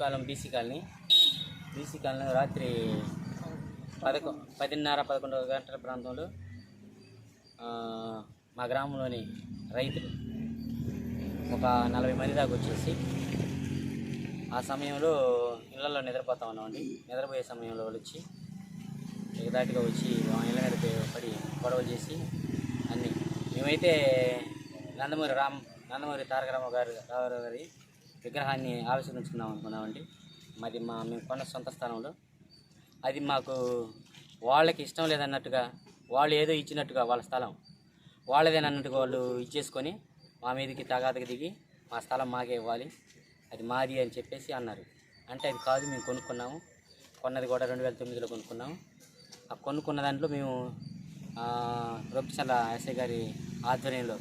కాలం BC colony. BC colony రాత్రి పదకొ పదిన్నర పదకొండు గంటల ప్రాంతంలో మా గ్రామంలోని రైతులు ఒక నలభై మంది దాకా వచ్చేసి ఆ సమయంలో ఇళ్ళలో నిద్రపోతా ఉన్నామండి. నిద్రపోయే సమయంలో వాళ్ళు వచ్చి ఎగదాటిగా వచ్చి ఇళ్ళ మీద పడి గొడవలు చేసి అన్నీ. మేమైతే నందమూరి రామ్ నందమూరి తారక రామ గారు రామారావు గారి విగ్రహాన్ని ఆవిష్కరించుకుందాం అనుకున్నామండి. మాది మా మేము కొన్న సొంత స్థానంలో అది మాకు వాళ్ళకి ఇష్టం లేదన్నట్టుగా వాళ్ళు ఏదో ఇచ్చినట్టుగా వాళ్ళ స్థలం. వాళ్ళదేనన్నట్టుగా వాళ్ళు ఇచ్చేసుకొని మా మీదకి తగాదకి దిగి మా స్థలం మాకే ఇవ్వాలి. అది మాది అని చెప్పేసి అన్నారు. అంటే అది కాదు మేము కొనుక్కున్నాము. కొన్నది కూడా రెండు వేల తొమ్మిదిలో కొనుక్కున్నాము. ఆ కొనుక్కున్న దాంట్లో మేము రొప్పిచల్ల ఎస్ఐ గారి ఆధ్వర్యంలో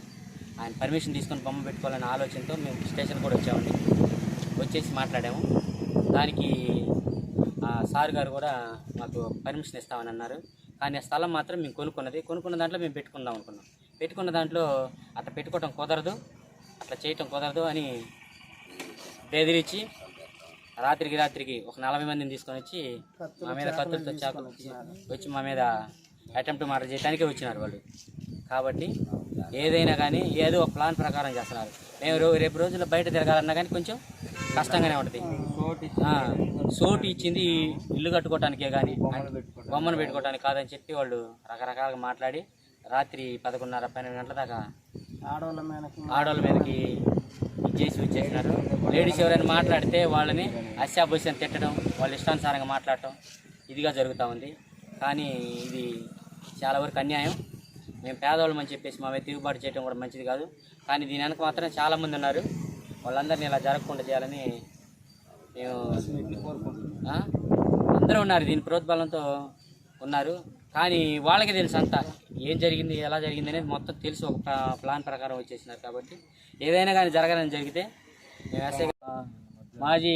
ఆయన పర్మిషన్ తీసుకొని బొమ్మ పెట్టుకోవాలనే ఆలోచనతో మేము స్టేషన్ కూడా వచ్చామండి. వచ్చేసి మాట్లాడాము. దానికి ఆ సార్ గారు కూడా మాకు పర్మిషన్ ఇస్తామని అన్నారు. కానీ ఆ స్థలం మాత్రం మేము కొనుక్కున్నది. కొనుక్కున్న దాంట్లో మేము పెట్టుకుందాం అనుకున్నాం. పెట్టుకున్న దాంట్లో అట్లా పెట్టుకోవటం కుదరదు అట్లా చేయటం కుదరదు అని బెదిరించి రాత్రికి రాత్రికి ఒక నలభై మందిని తీసుకొని వచ్చి మా మీద కత్తులతో చాకులు వచ్చి వచ్చి మా మీద అటెంప్ట్ మాట చేయడానికే వచ్చినారు వాళ్ళు. కాబట్టి ఏదైనా కానీ ఏదో ఒక ప్లాన్ ప్రకారం చేస్తున్నారు. మేము రో- రేపు రోజుల్లో బయట తిరగాలన్నా కానీ కొంచెం కష్టంగానే ఉంటుంది. సోటు ఇచ్చింది ఇల్లు కట్టుకోవటానికే కానీ బొమ్మను పెట్టుకోవటానికి. కాదని చెప్పి వాళ్ళు రకరకాలుగా మాట్లాడి రాత్రి పదకొండున్నర పన్నెండు గంటల దాకా ఆడవాళ్ళ మీదకి ఇచ్చేసి వచ్చేసినారు. లేడీస్ ఎవరైనా మాట్లాడితే వాళ్ళని అశాభూషణ తిట్టడం వాళ్ళ ఇష్టానుసారంగా మాట్లాడటం ఇదిగా జరుగుతూ ఉంది. కానీ ఇది చాలా వరకు అన్యాయం. మేము పేదవాళ్ళమని చెప్పేసి మా తిరుగుబాటు చేయడం కూడా మంచిది కాదు. కానీ దీని వెనక మాత్రం చాలామంది ఉన్నారు. వాళ్ళందరినీ ఇలా జరగకుండా చేయాలని మేము అందరూ ఉన్నారు. దీని ప్రోద్బలంతో ఉన్నారు. కానీ వాళ్ళకి తెలుసు అంతా. ఏం జరిగింది ఎలా జరిగింది అనేది మొత్తం తెలుసు. ఒక ప్లా- ప్లాన్ ప్రకారం వచ్చేసినారు కాబట్టి. ఏదైనా కానీ జరగాలని జరిగితే మేము ఎస్ఐ మాజీ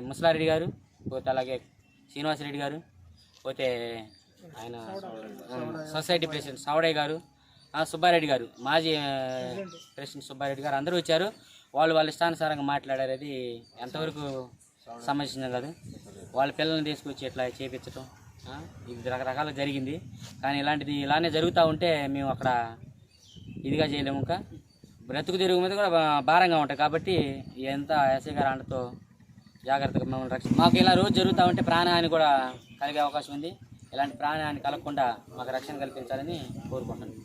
ముసలారెడ్డి గారు పోతే అలాగే శ్రీనివాసరెడ్డి గారు పోతే ఆయన సొసైటీ ప్రెసిడెంట్ సవడయ్య గారు సుబ్బారెడ్డి గారు మాజీ ప్రెసిడెంట్ సుబ్బారెడ్డి గారు అందరూ వచ్చారు. వాళ్ళు వాళ్ళ ఇష్టానుసారంగా మాట్లాడారు అది ఎంతవరకు సంబంధించింది కాదు. వాళ్ళ పిల్లల్ని తీసుకొచ్చి ఇట్లా చేపించడం ఆ, ఇది రకరకాల జరిగింది. కానీ ఇలాంటిది ఇలానే జరుగుతూ ఉంటే మేము అక్కడ ఇదిగా చేయలేము ఇంకా. బ్రతుకు తిరుగు మీద కూడా భారంగా ఉంటాయి కాబట్టి ఎంత ఎస్ఐ గారు అండతో జాగ్రత్తగా మమ్మల్ని రక్ష మాకు ఇలా రోజు జరుగుతూ ఉంటే ప్రాణహాని కూడా కలిగే అవకాశం ఉంది. ఇలాంటి ప్రాణాన్ని కలగకుండా మాకు రక్షణ కల్పించాలని కోరుకుంటున్నాను